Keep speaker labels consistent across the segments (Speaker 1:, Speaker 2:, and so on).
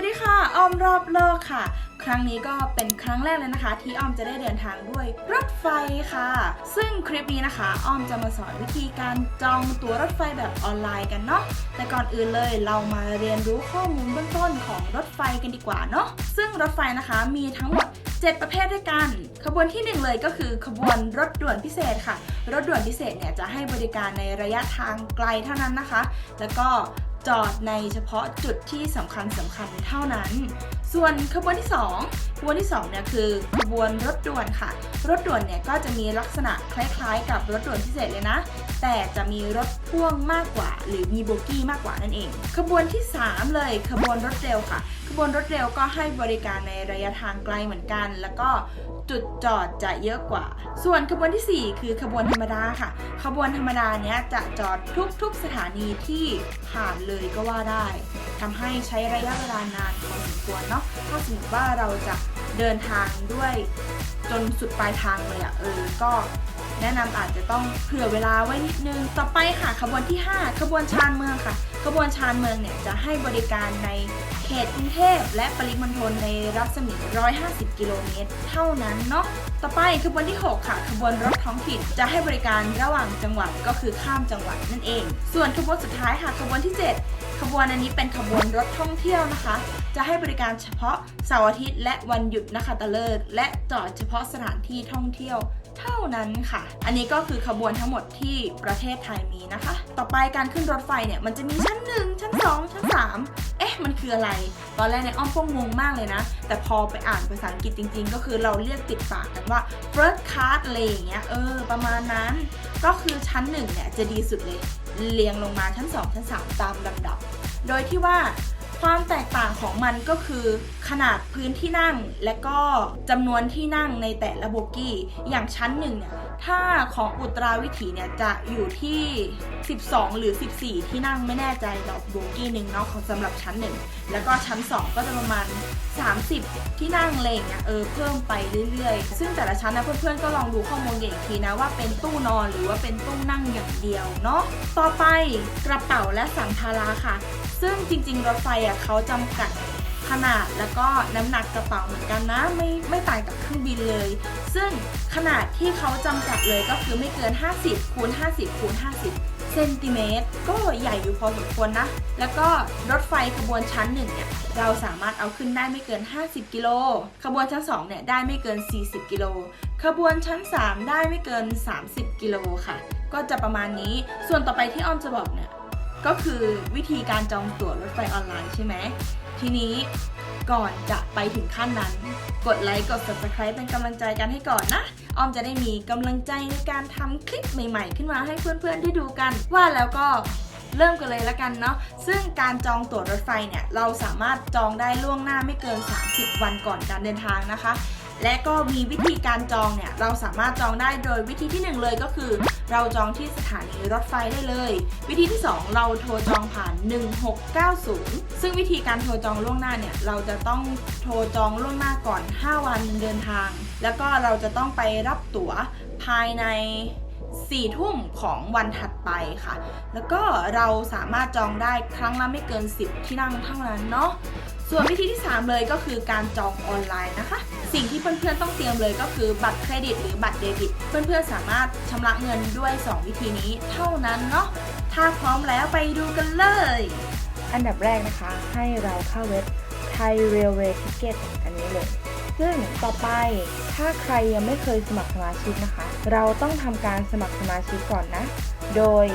Speaker 1: วัสดีค่ะ ออมรอบโลกค่ะ ครั้งนี้ก็เป็นครั้งแรกเลยนะคะ ที่ออมจะได้เดินทางด้วยรถไฟค่ะ ซึ่งคลิปนี้นะคะ ออมจะมาสอนวิธีการจองตั๋วรถไฟแบบออนไลน์กันเนาะ แต่ก่อนอื่นเลยเรามาเรียนรู้ข้อมูลเบื้องต้นของรถไฟกันดีกว่าเนาะ ซึ่งรถไฟนะคะมีทั้งหมด7 ประเภทด้วยกัน ขบวนที่หนึ่งเลยก็คือขบวนรถด่วนพิเศษค่ะ รถด่วนพิเศษเนี่ยจะให้บริการในระยะทางไกลเท่านั้นนะคะ แล้วก็ จอดในเฉพาะจุดที่สำคัญสำคัญเท่านั้น ส่วนขบวนที่ 2 ขบวนที่ 2 เนี่ยคือขบวนรถด่วนค่ะ รถด่วนเนี่ยก็จะมีลักษณะคล้ายๆ กับรถด่วนพิเศษเลยนะ แต่จะมีรถพ่วงมากกว่า หรือมีโบกี้มากกว่านั่นเอง ขบวนที่ 3 เลยขบวนรถเร็วค่ะ ขบวนรถเร็วก็ให้บริการในระยะทางไกลเหมือนกัน แล้วก็จุดจอดจะเยอะกว่า ส่วนขบวนทีสี่4 คือขบวนธรรมดาค่ะ ขบวนธรรมดาเนี้ยจะจอดทุกๆสถานีที่ผ่านเลยก็ว่าได้ ทำให้ใช้ระยะเวลานานพอสมควรเนาะถ้าสมมติว่าเราจะเดินทางด้วยจนสุดปลายทางเลยอะ่ะเออก็แนะนำอาจจะต้องเผื่อเวลาไว้นิดนึง ต่อไปค่ะขบวนที่ 5 ขบวนชานเมืองค่ะ ขบวนชานเมืองเนี่ยจะให้บริการในเขตกรุงเทพและปริมณฑลในรัศมี 150 กิโลเมตร เท่านั้นเนาะ ต่อไปขบวนที่ 6 ค่ะ ขบวนรถท้องถิ่นจะให้บริการระหว่างจังหวัดก็คือข้ามจังหวัดนั่นเอง ส่วนขบวนสุดท้ายค่ะ ขบวนที่ 7 ขบวนอันนี้เป็นขบวนรถท่องเที่ยวนะคะ จะให้บริการเฉพาะเสาร์อาทิตย์และวันหยุดนะคะตะเลิกษ์และจอดเฉพาะสถานที่ท่องเที่ยวเท่านั้นค่ะ อันนี้ก็คือขบวนทั้งหมดที่ประเทศไทยมีนะคะ ต่อไปการขึ้นรถไฟเนี่ยมันจะมีชั้น 1 ชั้น 2 ชั้น 3 เอ๊ะ มันคืออะไร ตอนแรกเนี่ยอ้อมก็งงมากเลยนะ แต่พอไปอ่านภาษาอังกฤษจริง ๆ ก็คือเราเรียกติดปากกันว่า first class อะไรอย่างเงี้ย เออ ประมาณนั้น ก็คือชั้น1เนี่ยจะดีสุดเลย เรียงลงมาชั้น 2 ชั้น 3 ตามลำดับ โดยที่ว่า ความแตกต่างของมันก็คือขนาดพื้นที่นั่งและก็จำนวนที่นั่งในแต่ละโบกี้ อย่างชั้นหนึ่งเนี่ยถ้าของอุตราวิถีเนี่ยจะอยู่ที่ 12 หรือ 14 ที่นั่งไม่แน่ใจต่อโบกี้หนึ่งเนาะของสำหรับชั้นหนึ่งแล้วก็ชั้น 2 ก็จะประมาณ 30 ที่นั่งอะไรอย่างเงี้ยเออเพิ่มไปเรื่อยๆ ซึ่งแต่ละชั้นนะเพื่อนๆก็ลองดูข้อมูลกันอีกทีนะว่าเป็นตู้นอนหรือว่าเป็นตู้นั่งอย่างเดียวเนาะต่อไปกระเป๋าและสัมภาระค่ะ ซึ่งจริงๆรถไฟอะเขาจำกัดขนาดแล้วก็น้ำหนักกระเป๋าเหมือนกันนะ ไม่ไม่ต่างกับเครื่องบินเลย ซึ่งขนาดที่เขาจำกัดเลยก็คือไม่เกิน 50คูณ50คูณ50 เซนติเมตร ก็ใหญ่อยู่พอสมควรนะ แล้วก็รถไฟขบวนชั้นหนึ่งเนี่ยเราสามารถเอาขึ้นได้ไม่เกิน 50 กิโล ขบวนชั้น2เนี่ยได้ไม่เกิน 40 กิโล ขบวนชั้น 3 ได้ไม่เกิน 30 กิโลค่ะ ก็จะประมาณนี้ ส่วนต่อไปที่อ้อมจะบอกเนี่ย ก็คือวิธีการจองตั๋วรถไฟออนไลน์ใช่ไหม ทีนี้ก่อนจะไปถึงขั้นนั้น กดไลค์กด subscribe เป็นกำลังใจกันให้ก่อนนะ ออมจะได้มีกำลังใจในการทำคลิปใหม่ ๆ ขึ้นมาให้เพื่อนๆได้ดูกัน ว่าแล้วก็เริ่มกันเลยละกันเนาะ ซึ่งการจองตั๋วรถไฟเนี่ย เราสามารถจองได้ล่วงหน้าไม่เกิน 30 วันก่อนการเดินทางนะคะ และก็มีวิธีการจองเนี่ยเราสามารถจองได้โดยวิธีที่หนึ่งเลยก็คือ เราจองที่สถานีรถไฟได้เลย วิธีที่ 2 เราโทรจองผ่าน 1690 ซึ่งวิธีการโทรจองล่วงหน้าเนี่ยเราจะต้องโทรจองล่วงหน้าก่อน 5 วันเดินทาง แล้วก็เราจะต้องไปรับตั๋วภายใน4ทุ่มของวันถัดไปค่ะ แล้วก็เราสามารถจองได้ครั้งละไม่เกิน 10 ที่นั่งเท่านั้นเนาะ ส่วนวิธีที่ 3 เลยก็คือการจองออนไลน์นะคะ สิ่งที่เพื่อนๆต้องเตรียมเลยก็คือบัตรเครดิตหรือบัตรเดบิต เพื่อนๆสามารถชำระเงินด้วย 2 วิธีนี้เท่านั้นเนาะถ้าพร้อมแล้วไปดูกันเลย
Speaker 2: อันดับแรกนะคะให้เราเข้าเว็บ Thai Railway Ticket อันนี้เลย ซึ่งต่อไปถ้าใครยังไม่เคยสมัครสมาชิกนะคะ เราต้องทำการสมัครสมาชิกก่อนนะ โดย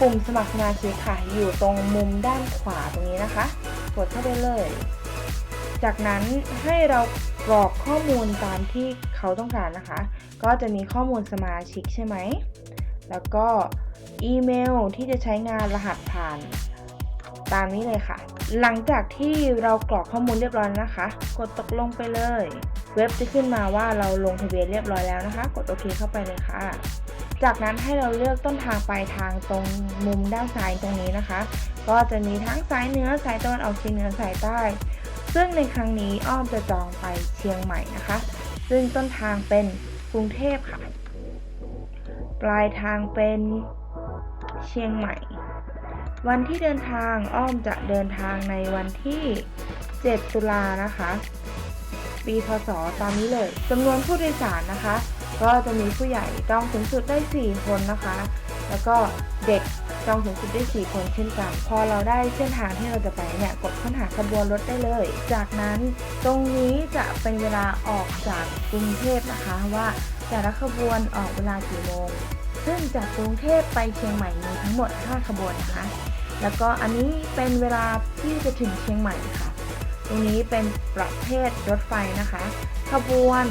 Speaker 2: ปุ่มสมัครสมาชิกค่ะ อยู่ตรงมุมด้านขวาตรงนี้นะคะ กดเข้าไปเลย จากนั้นให้เรา กรอกข้อมูลตามที่เขาต้องการนะคะ ก็จะมีข้อมูลสมาชิกใช่ไหม แล้วก็อีเมลที่จะใช้งานรหัสผ่านตามนี้เลยค่ะ หลังจากที่เรากรอกข้อมูลเรียบร้อยนะคะ กดตกลงไปเลย เว็บจะขึ้นมาว่าเราลงทะเบียนเรียบร้อยแล้วนะคะ กดโอเคเข้าไปเลยค่ะ จากนั้นให้เราเลือกต้นทางปลายทางตรงมุมด้านซ้ายตรงนี้นะคะ ก็จะมีทั้งสายเหนือสายตะวันออกเฉียงเหนือสายใต้ ซึ่งในครั้งนี้อ้อมจะจองไปเชียงใหม่นะคะ ซึ่งต้นทางเป็นกรุงเทพค่ะ ปลายทางเป็นเชียงใหม่ วันที่เดินทางอ้อมจะเดินทางในวันที่ 7 ตุลานะคะ ปีพศตามนี้เลยจำนวนผู้โดยสารนะคะ ก็จะมีผู้ใหญ่จองสูงสุดได้ 4 คนนะคะ แล้วก็เด็ก จองสูงสุดได้ 4 คนเช่นกัน พอเราได้เส้นทางที่เราจะไปเนี่ยกดค้นหาขบวนรถได้เลย จากนั้นตรงนี้จะเป็นเวลาออกจากกรุงเทพนะคะว่าแต่ละขบวนออกเวลากี่โมง ซึ่งจากกรุงเทพไปเชียงใหม่มีทั้งหมด 5 ขบวนนะคะ แล้วก็อันนี้เป็นเวลาที่จะถึงเชียงใหม่ค่ะ ตรงนี้เป็นประเภทรถไฟนะคะ ขบวน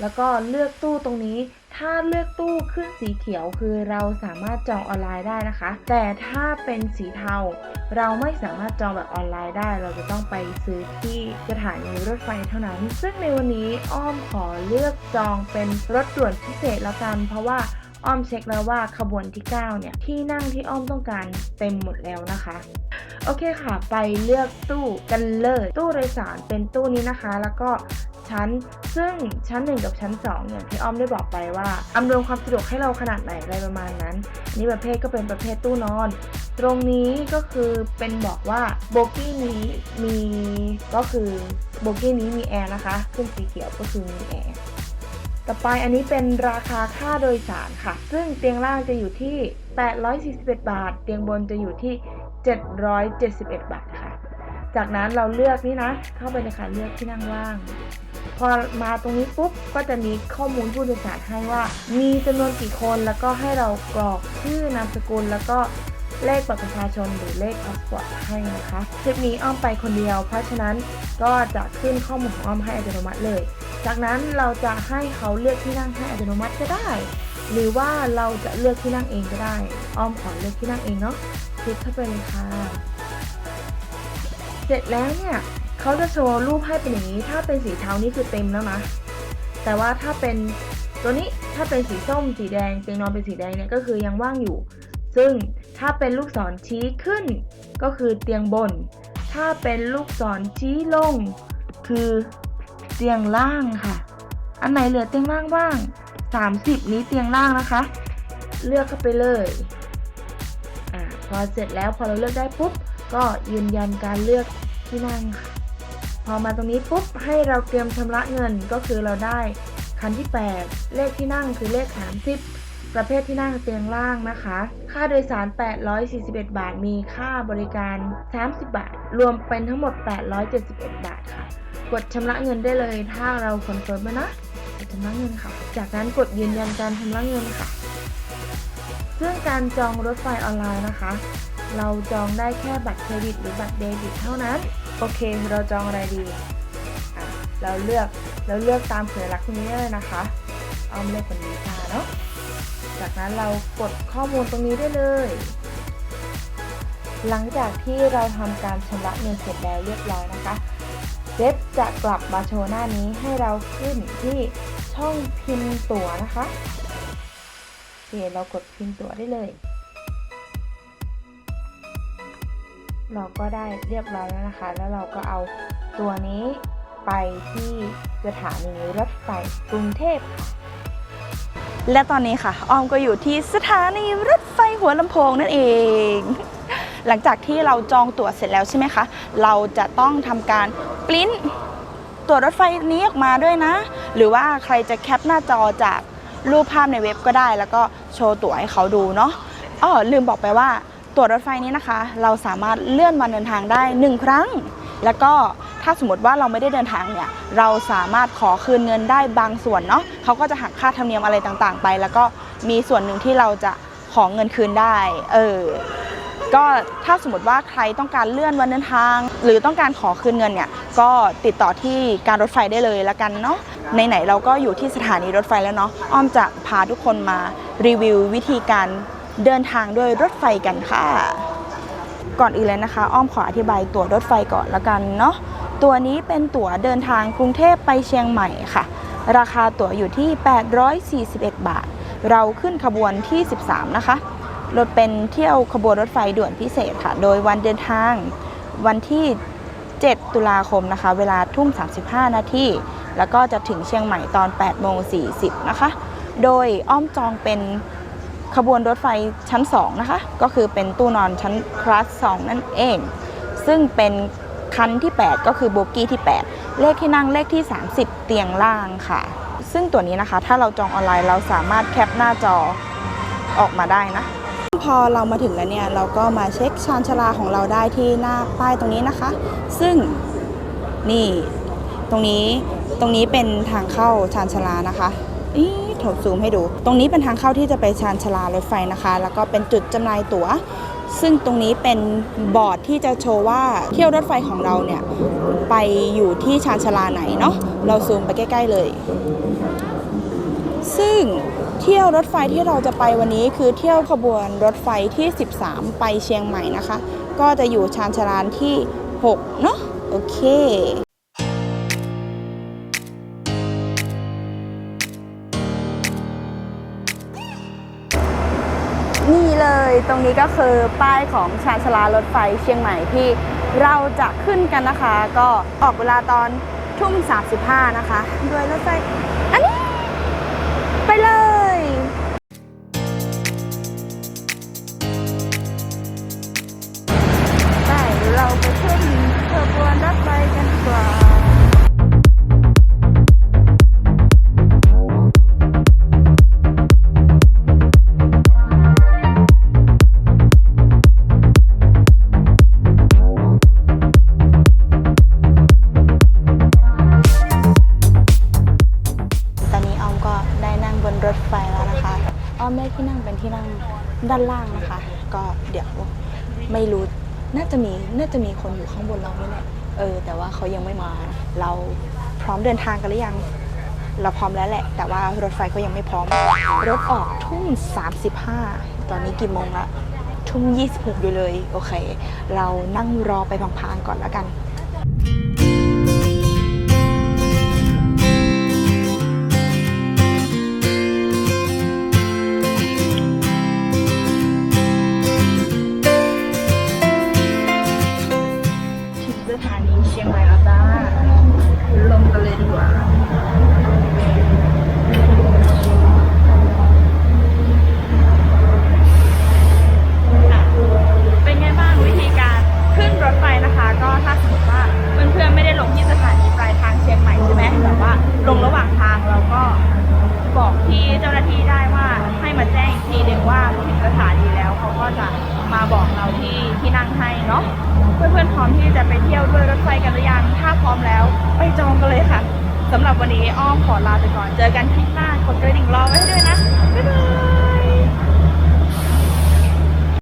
Speaker 2: แล้วก็เลือกตู้ตรงนี้ ถ้าเลือกตู้ขึ้นสีเขียวคือเราสามารถจองออนไลน์ได้นะคะ แต่ถ้าเป็นสีเทาเราไม่สามารถจองแบบออนไลน์ได้ เราจะต้องไปซื้อที่สถานีรถไฟเท่านั้น ซึ่งในวันนี้อ้อมขอเลือกจองเป็นรถด่วนพิเศษแล้วกันเพราะว่า อ้อมเช็คแล้วว่าขบวนที่ 9 เนี่ย ที่นั่งที่อ้อมต้องการเต็มหมดแล้วนะคะ โอเคค่ะ ไปเลือกตู้กันเลย ตู้โดยสารเป็นตู้นี้นะคะ แล้วก็ชั้น ซึ่งชั้น 1 กับชั้น 2 อย่างที่อ้อมได้บอกไปว่าอำนวยความสะดวกให้เราขนาดไหนอะไรประมาณนั้น นี่ประเภทก็เป็นประเภทตู้นอน ตรงนี้ก็คือเป็นบอกว่าโบกี้นี้มีก็คือโบกี้นี้มีแอร์นะคะ ขึ้นสีเขียวก็คือมีแอร์ ต่อไปอันนี้เป็นราคาค่าโดยสารค่ะ ซึ่งเตียงล่างจะอยู่ที่ 841 บาท เตียงบนจะอยู่ที่ 771 บาทค่ะ จากนั้นเราเลือกนี่นะ เข้าไปในค่ะเลือกที่นั่งว่าง พอมาตรงนี้ปุ๊บ ก็จะมีข้อมูลผู้โดยสารให้ว่า มีจำนวนกี่คน แล้วก็ให้เรากรอกชื่อนามสกุล แล้วก็เลขบัตรประชาชนหรือเลขพาสปอร์ตให้นะคะ คลิปนี้อ้อมไปคนเดียว เพราะฉะนั้นก็จะขึ้นข้อมูลของอ้อมให้อัตโนมัติเลย จากนั้นเราจะให้เขาเลือกที่นั่งให้อัตโนมัติก็ได้ หรือว่าเราจะเลือกที่นั่งเองก็ได้ อ้อมขอเลือกที่นั่งเองเนาะคลิกเข้าไปเลยค่ะ เสร็จแล้วเนี่ยเขาจะโชว์รูปให้เป็นอย่างนี้ ถ้าเป็นสีเทานี่คือเต็มแล้วนะ แต่ว่าถ้าเป็นตัวนี้ถ้าเป็นสีส้มสีแดงเตียงนอนเป็นสีแดงเนี่ยก็คือยังว่างอยู่ ซึ่งถ้าเป็นลูกศรชี้ขึ้น ก็คือเตียงบน ถ้าเป็นลูกศรชี้ลง คือ เตียงล่างค่ะ อันไหนเหลือเตียงล่างบ้าง 30 นี้เตียงล่างนะคะ เลือกเข้าไปเลยอ่าพอเสร็จแล้วพอเราเลือกได้ปุ๊บ ก็ยืนยันการเลือกที่นั่งค่ะ พอมาตรงนี้ปุ๊บให้เราเตรียมชำระเงินก็คือเราได้คันที่ 8 เลขที่นั่งคือเลข 30 ประเภทที่นั่งเตียงล่างนะคะ ค่าโดยสาร 841 บาท มีค่าบริการ 30 บาท รวมเป็นทั้งหมด 871 บาทค่ะ กดชำระเงินได้เลย ถ้าเราคอนเฟิร์มนะกดชำระเงินค่ะ จากนั้นกดยืนยันการชำระเงินค่ะ ซึ่งการจองรถไฟออนไลน์นะคะ เราจองได้แค่บัตรเครดิตหรือบัตรเดบิตเท่านั้น โอเค เราจองอะไรดี เราเลือก เราเลือกตามสัญลักษณ์ตรงนี้เลยนะคะ เอาเลขเป็นวีซ่าเนาะ จากนั้นเรากดข้อมูลตรงนี้ได้เลยหลังจากที่เราทำการชำระเงินเสร็จแล้วเรียบร้อยนะคะ เว็บจะกลับมาโชว์หน้านี้ให้เราขึ้นที่ช่องพิมพ์ตั๋วนะคะโอเคเรากดพิมพ์ตั๋วได้เลย เราก็ได้เรียบร้อยแล้วนะคะ แล้วเราก็เอาตัวนี้ไปที่สถานีรถไฟกรุงเทพค่ะ
Speaker 1: และตอนนี้ค่ะอ้อมก็อยู่ที่สถานีรถไฟหัวลำโพงนั่นเอง หลังจากที่เราจองตั๋วเสร็จแล้วใช่ไหมคะ เราจะต้องทำการ ปริ้นตั๋วรถไฟนี้ออกมาด้วยนะ หรือว่าใครจะแคปหน้าจอจากรูปภาพในเว็บก็ได้ แล้วก็โชว์ตั๋วให้เขาดูเนาะอ๋อลืมบอกไปว่าตั๋วรถไฟนี้นะคะ เราสามารถเลื่อนวันเดินทางได้หนึ่งครั้ง แล้วก็ถ้าสมมติว่าเราไม่ได้เดินทางเนี่ย เราสามารถขอคืนเงินได้บางส่วนเนาะเขาก็จะหักค่าธรรมเนียมอะไรต่างๆ ไป แล้วก็มีส่วนหนึ่งที่เราจะขอเงินคืนได้ เออ ก็ถ้าสมมติว่าใครต้องการเลื่อนวันเดินทาง หรือต้องการขอคืนเงินเนี่ยก็ติดต่อที่การรถไฟได้เลยละกันเนาะไหนๆเราก็อยู่ที่สถานีรถไฟแล้วเนาะอ้อมจะพาทุกคนมารีวิววิธีการเดินทางด้วยรถไฟกันค่ะ ก่อนอื่นเลยนะคะ อ้อมขออธิบายตั๋วรถไฟก่อนละกันเนาะตัวนี้เป็นตั๋วเดินทางกรุงเทพไปเชียงใหม่ค่ะ ราคาตั๋วอยู่ที่ 841 บาท เราขึ้นขบวนที่ 13 นะคะ รถเป็นเที่ยวขบวนรถไฟด่วนพิเศษค่ะ โดยวันเดินทางวันที่ 7 ตุลาคมนะคะ เวลาทุ่ม 35 นาทีแล้วก็จะถึงเชียงใหม่ตอน 8 โมง 40 นะคะ โดยอ้อมจองเป็นขบวนรถไฟชั้น 2 นะคะ ก็คือเป็นตู้นอนชั้นคลาส 2 นั่นเอง ซึ่งเป็นคันที่ 8 ก็คือโบกี้ที่ 8 เลขที่นั่งเลขที่ 30 เตียงล่างค่ะ ซึ่งตัวนี้นะคะ ถ้าเราจองออนไลน์เราสามารถแคปหน้าจอออกมาได้นะ พอเรามาถึงแล้วเนี่ยเราก็มาเช็คชานชลาของเราได้ที่หน้าป้ายตรงนี้นะคะ ซึ่งนี่ตรงนี้ตรงนี้เป็นทางเข้าชานชลานะคะอีโถซูมให้ดู ตรงนี้เป็นทางเข้าที่จะไปชานชลารถไฟนะคะ แล้วก็เป็นจุดจำหน่ายตั๋ว ซึ่งตรงนี้เป็นบอร์ดที่จะโชว์ว่าเที่ยวรถไฟของเราเนี่ยไปอยู่ที่ชานชลาไหนเนาะเราซูมไปใกล้ ๆเลย ซึ่ง เที่ยวรถไฟที่เราจะไปวันนี้คือเที่ยวขบวนรถไฟที่ 13 ไปเชียงใหม่นะคะ ก็จะอยู่ชานชาลานที่ 6 เนาะโอเคนี่เลยตรงนี้ก็คือป้ายของชานชาลารถไฟเชียงใหม่ที่เราจะขึ้นกันนะคะ ก็ออกเวลาตอนทุ่ม35 นะคะด้วยรถไฟ อันนี้ ไปเลย ขึ้นขบวนรถไฟกันดีกว่า มีคนอยู่ข้างบนเรานี่แหละเออ แต่ว่าเขายังไม่มา เราพร้อมเดินทางกันหรือยัง เราพร้อมแล้วแหละ แต่ว่ารถไฟเขายังไม่พร้อม รถออกทุ่ม35 ตอนนี้กี่โมงละ ทุ่ม26อยู่เลย โอเค เรานั่งรอไปพังๆก่อนแล้วกัน อ้อมขอลาไปก่อน เจอกันคลิปหน้ากดกระดิ่งรอไว้ให้ด้วยนะ บ๊ายบาย